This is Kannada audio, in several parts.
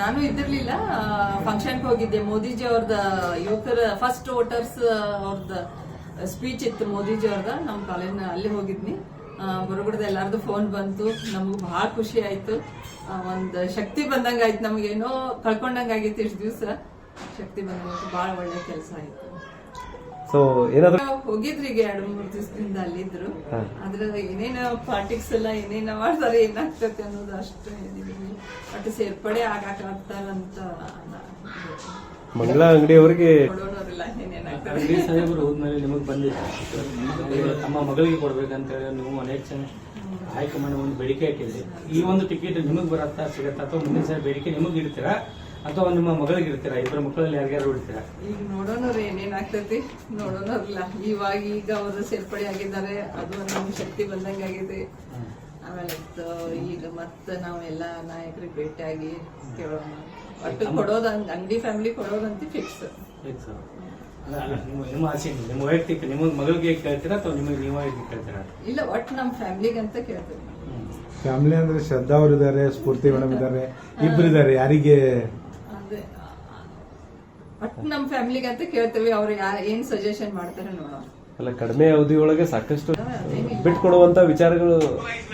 ನಾನು ಇದ್ದಿರ್ಲಿಲ್ಲ. ಫಂಕ್ಷನ್ಗೆ ಹೋಗಿದ್ದೆ. ಮೋದಿಜಿ ಅವ್ರದ, ಯುವಕರ ಫಸ್ಟ್ ವೋಟರ್ಸ್ ಅವ್ರದ್ದು ಸ್ಪೀಚ್ ಇತ್ತು ಮೋದಿಜಿ ಅವ್ರದ. ನಮ್ಮ ಕಾಲೇಜ್ನ ಅಲ್ಲಿ ಹೋಗಿದ್ನಿ. ಹೊರಗಡೆ ಎಲ್ಲಾರ್ದು ಫೋನ್ ಬಂತು. ನಮ್ಗೆ ಬಹಳ ಖುಷಿ ಆಯ್ತು. ಒಂದು ಶಕ್ತಿ ಬಂದಂಗ ಆಯ್ತು ನಮ್ಗೇನೋ ಕಳ್ಕೊಂಡಂಗ ಆಗಿತ್ತು ಇಷ್ಟು ದಿವಸ. ಶಕ್ತಿ ಬಂದಂಗ ಬಹಳ ಒಳ್ಳೆ ಕೆಲಸ ಆಯ್ತು. ಸೊ ಏನಾದ್ರು ಹೋಗಿದ್ರಿ ಈಗ ಎರಡು ಮೂರು ದಿವಸದಿಂದ ಅಲ್ಲಿದ್ರು. ಆದ್ರೆ ಏನೇನ ಪಾರ್ಟಿಕ್ಸ್ ಎಲ್ಲ ಏನೇನ ಮಾಡ್ತಾರೆ ಏನಾಗ್ತೈತೆ ಅನ್ನೋದು ಅಷ್ಟು ಒಟ್ಟು ಸೇರ್ಪಡೆ ಆಗಾಕ ಆಗ್ತಾರಂತ ಮಂಗಳ ಅಂಗಡಿ ಅವರಿಗೆ ಸಾಹೇಬರು ಹೋದ್ಮೇಲೆ ನಿಮಗೆ ಬಂದಿದೆ. ತಮ್ಮ ಮಗಳಿಗೆ ಕೊಡ್ಬೇಕಂತ ಹೇಳಿ ನೀವು ಅನೇಕ ಜನ ಹೈಕಮಾಂಡ್ ಒಂದು ಬೇಡಿಕೆ ಹಾಕಿದ್ರಿ. ಈ ಒಂದು ಟಿಕೆಟ್ ನಿಮಗೆ ಬರತ್ತಾ ಸಿಗತ್ತಾ ಅಥವಾ ಮುಂದಿನ ಸಲ ಬೇಡಿಕೆ ನಿಮಗೆ ಇಡ್ತೀರಾ? ಅಥವಾ ನಿಮ್ಮ ಮಗಳಿಗೆ ಇರ್ತೀರಾ ಇಬ್ಬರ ಮಕ್ಕಳಲ್ಲಿ ಯಾರ್ಯಾರು ಇಡ್ತೀರಾ? ಈಗ ನೋಡೋನವ್ರು ಏನೇನಾಗ್ತೈತಿ? ನೋಡೋನವ್ರಲ್ಲ. ಇವಾಗ ಈಗ ಅವರು ಸೇರ್ಪಡೆ ಆಗಿದ್ದಾರೆ. ಅದು ನಮ್ಗೆ ಶಕ್ತಿ ಬಂದಂಗೆ ಆಗಿದೆ. ಆಮೇಲೆ ಈಗ ಮತ್ತೆ ನಾವೆಲ್ಲ ನಾಯಕರಿಗೆ ಭೇಟಿಯಾಗಿ ಕೇಳೋಣ. ಒಟ್ಟು ಕೊಡೋದ ಅಂಗಡಿ ಫ್ಯಾಮಿಲಿ ಕೊಡೋದಂತ ಫಿಕ್ಸ್ ಫಿಕ್ಸ್ ನಿಮ್ಮ ನಿಮ್ಮ ಆಸೆ? ನಿಮ್ಮ ವೈಯಕ್ತಿಕ ನಿಮ್ಮ ಮಗಳಿಗೆ ಕೇಳ್ತೀರಾ ಅಥವಾ ನಿಮಗೆ ನೀವಾಗಿ ಕೇಳ್ತೀರಾ? ಇಲ್ಲ ಒಟ್ಟು ನಮ್ಮ ಫ್ಯಾಮಿಲಿಗಂತ ಕೇಳ್ತೀವಿ. ಫ್ಯಾಮಿಲಿ ಅಂದ್ರೆ ಶ್ರದ್ಧಾ ಅವರು ಇದ್ದಾರೆ ಸ್ಫೂರ್ತಿ ಮೇಡಮ್ ಇದ್ದಾರೆ ಇಬ್ರು ಇದ್ದಾರೆ ಯಾರಿಗೆ ಅದೇ ಒಟ್ಟು ಫ್ಯಾಮಿಲಿಗೆ ಅಂತ ಕೇಳ್ತೀವಿ ಅವ್ರು ಯಾ ಏನ್ ಸಜೆಷನ್ ಮಾಡ್ತಾರೆ ನೋಡೋಣ. ಅಲ್ಲ ಕಡಿಮೆ ಅವಧಿಯೊಳಗೆ ಸಾಕಷ್ಟು ಅದೇನಿಲ್ಲ. ಬಿಟ್ಕೊಡುವಂತ ವಿಚಾರಗಳು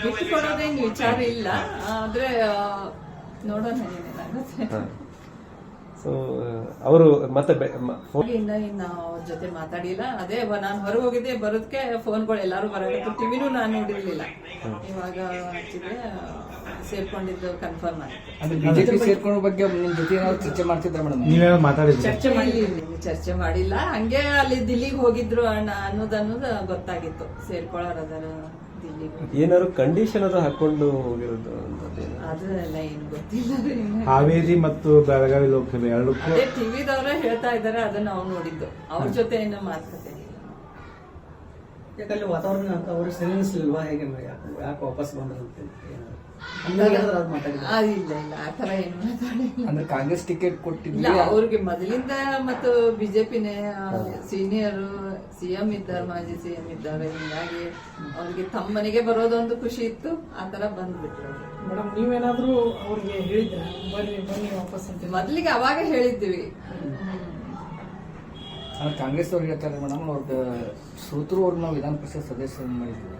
ಬಿಟ್ಟು ಕೊಡೋದೇನು ವಿಚಾರ ಇಲ್ಲ. ಆದ್ರೆ ನೋಡೋಣ ಏನೇನಾಗುತ್ತೆ ಸೊ ಅವರು ಮತ್ತೆ ಫೋನ್ ಇನ್ನ ಇನ್ನ ಜೊತೆ ಮಾತಾಡಿಲ್ಲ. ಅದೇ ನಾನು ಹೊರಗೆ ಹೋಗಿದ್ದೆ ಬರೋದಕ್ಕೆ ಫೋನ್ಗಳು ಎಲ್ಲಾರು ಬರಬೇಕು ಟಿವಿನೂ ನಾನು ನೋಡಿರ್ಲಿಲ್ಲ. ಇವಾಗ ಸೇರ್ಕೊಂಡಿದ್ದು ಕನ್ಫರ್ಮ್ ಆಯ್ತು. ಬಿಜೆಪಿ ಸೇರ್ಕೊಳ್ಳೋ ಬಗ್ಗೆ ನಿಮ್ ಜೊತೆ ಏನಾದ್ರು ಚರ್ಚೆ ಮಾಡ್ತಿದ್ರ ಮೇಡಮ್? ನೀವೇನೋ ಮಾತಾಡಿದ್ರಿ? ಚರ್ಚೆ ಮಾಡಿಲ್ಲ ಚರ್ಚೆ ಮಾಡಿಲ್ಲ. ಹಂಗೆ ಅಲ್ಲಿ ದಿಲ್ಲಿಗೆ ಹೋಗಿದ್ರು ಅಣ್ಣ ಅನ್ನೋದನ್ನೋದು ಗೊತ್ತಾಗಿತ್ತು. ಗೊತ್ತಾಗಿತ್ತು ಸೇರ್ಕೊಳ್ಳೋರದಾರ ಏನಾದ್ರು ಕಂಡೀಷನ್ ಅದು ಹಾಕೊಂಡು ಹೋಗಿರೋದು ಅಂತದ್ದೇನು? ಅದೆಲ್ಲ ಏನ್ ಗೊತ್ತಿಲ್ಲ ರೀ. ಹಾವೇರಿ ಮತ್ತು ಬೆಳಗಾವಿ ಲೋಕಸಭೆ ಎರಡು ಟಿವಿದವರೇ ಟಿವಿದವ್ರೆ ಹೇಳ್ತಾ ಇದಾರೆ ಅದನ್ನ ನಾವು ನೋಡಿದ್ದು. ಅವ್ರ ಜೊತೆ ಏನೋ ಮಾತುಕತೆ. ಯಾಕಂದ್ರೆ ವಾತಾವರಣ ಅಂತ ಅವ್ರಿಗೆ ಸರಿ ಅನಿಸ್ಲಿಲ್ವಾ ಹೇಗೆ ಯಾಕೆ ಯಾಕೆ ವಾಪಸ್ ಬಂದ್ರು ಅಂತ ಆ, ಇಲ್ಲ ಇಲ್ಲ. ಆ ಏನು ಮಾತಾಡಿಲ್ಲ ಅಂದ್ರೆ ಕಾಂಗ್ರೆಸ್ ಟಿಕೆಟ್ ಇಲ್ಲ ಕೊಟ್ಟಿದ್ವಿ ಅವ್ರಿಗೆ ಮೊದಲಿಂದ ಮತ್ತು ಬಿಜೆಪಿನೇ ಸೀನಿಯರ್ ಸಿಎಂ ಇದ್ದಾರೆ ಮಾಜಿ ಸಿಎಂ ಇದ್ದಾರೆ. ಹಿಂಗಾಗಿ ಅವ್ರಿಗೆ ತಮ್ಮನಿಗೆ ಮನೆಗೆ ಬರೋದೊಂದು ಖುಷಿ ಇತ್ತು. ಆ ತರ ಬಂದ್ಬಿಟ್ರು ಅವ್ರು. ಮೇಡಮ್ ನೀವೇನಾದ್ರೂ ಅವ್ರಿಗೆ ಹೇಳಿದ್ರೆ? ಬರ್ರಿ ಬನ್ನಿ ವಾಪಸ್ ಅಂತ ಮೊದ್ಲಿಗೆ ಅವಾಗ ಹೇಳಿದ್ವಿ. ಅಂದ್ರೆ ಕಾಂಗ್ರೆಸ್ ಅವ್ರು ಹೇಳ್ತಾರೆ ಮೇಡಮ್ ಅವ್ರದ್ದು ಸೋತರು ಅವ್ರು ನಾವು ವಿಧಾನ ಪರಿಷತ್ ಸದಸ್ಯ ಮಾಡಿದ್ವಿ.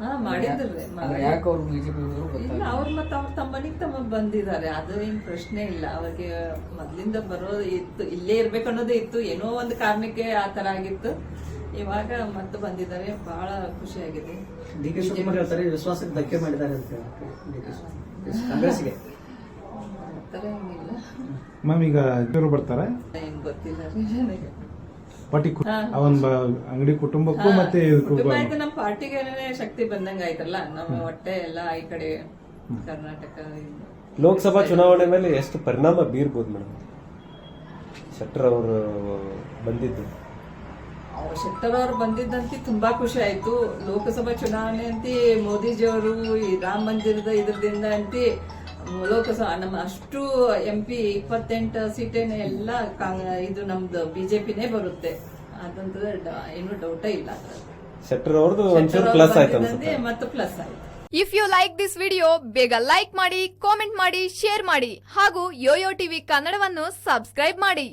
ಹಾ ಮಾಡಿದ್ರಿ ಅಂದ್ರೆ ಯಾಕೆ ಅವ್ರು ಬಿಜೆಪಿ ಇಲ್ಲ ಅವ್ರು ಮತ್ತೆ ಅವ್ರ ತಮ್ಮನಿಗೆ ತಮ್ಮ ಬಂದಿದ್ದಾರೆ ಅದು ಏನ್ ಪ್ರಶ್ನೆ ಇಲ್ಲ. ಅವ್ರಿಗೆ ಮೊದ್ಲಿಂದ ಬರೋ ಇತ್ತು ಇಲ್ಲೇ ಇರ್ಬೇಕು ಅನ್ನೋದೇ ಇತ್ತು. ಏನೋ ಒಂದು ಕಾರಣಕ್ಕೆ ಆ ತರ ಆಗಿತ್ತು. ಇವಾಗ ಮತ್ತೆ ಬಂದಿದ್ದಾರೆ ಬಹಳ ಖುಷಿ ಆಗಿದೆ. ಡಿ ಕೆ ಶಿವಕುಮಾರ್ ಹೇಳ್ತಾರೆ ವಿಶ್ವಾಸಕ್ಕೆ ಧಕ್ಕೆ ಮಾಡಿದ್ದಾರೆ ಅಂತ ಕಾಂಗ್ರೆಸ್ಗೆ ಆ ಥರ ಏನಿಲ್ಲ. ಮ್ಯಾಮ್ ಈಗ ಬರ್ತಾರೆ. ಏನ್ ಗೊತ್ತಿಲ್ಲ ರೀ ನನಗೆ. ಪಟಿ ಅವನ್ ಆ ಒಂದು ಅಂಗಡಿ ಕುಟುಂಬಕ್ಕೂ ಮತ್ತೆ ನಮ್ ಕುಟುಂಬ ನಮ್ಮ ಪಾರ್ಟಿಗೆ ಶಕ್ತಿ ಬಂದಂಗ ಆಯ್ತಲ್ಲ ನಮ್ಮ ಹೊಟ್ಟೆ ಎಲ್ಲ ಈ ಕಡೆ ಕರ್ನಾಟಕ ಲೋಕಸಭಾ ಚುನಾವಣೆ ಮೇಲೆ ಎಷ್ಟು ಪರಿಣಾಮ ಬೀರ್ಬೋದು ಮೇಡಮ್? ಶೆಟ್ಟರ್ ಅವರು ಬಂದಿದ್ದು. ಅವ್ರ ಶೆಟ್ಟರ್ ಅವ್ರು ಬಂದಿದ್ದಂತೆ ತುಂಬಾ ಖುಷಿ ಆಯ್ತು. ಲೋಕಸಭಾ ಚುನಾವಣೆ ಅಂತಿ ಮೋದಿಜಿ ಅವರು ಈ ರಾಮ ಮಂದಿರದ ಇದ್ರದಿಂದ ಅಂತಿ ಲೋಕಸಭಾ ನಮ್ಮ ಅಷ್ಟು ಎಂ ಪಿ ಇಪ್ಪತ್ತೆಂಟು ಸೀಟೇನೆ ಎಲ್ಲ ಇದು ನಮ್ದು ಬಿಜೆಪಿನೇ ಬರುತ್ತೆ. ಅದಂತ ಏನು ಡೌಟೇ ಇಲ್ಲ. ಶೆಟ್ಟರ್ ಅವ್ರದ್ದು ಒಂಚೂರು ಪ್ಲಸ್ ಆಯ್ತು ಮತ್ತು ಪ್ಲಸ್ ಆಯ್ತು. If you like this video ಬೇಗ ಲೈಕ್ ಮಾಡಿ ಕಾಮೆಂಟ್ ಮಾಡಿ ಶೇರ್ ಮಾಡಿ ಹಾಗೂ ಯೋಯೋ ಟಿವಿ ಕನ್ನಡವನ್ನು ಸಬ್ಸ್ಕ್ರೈಬ್ ಮಾಡಿ.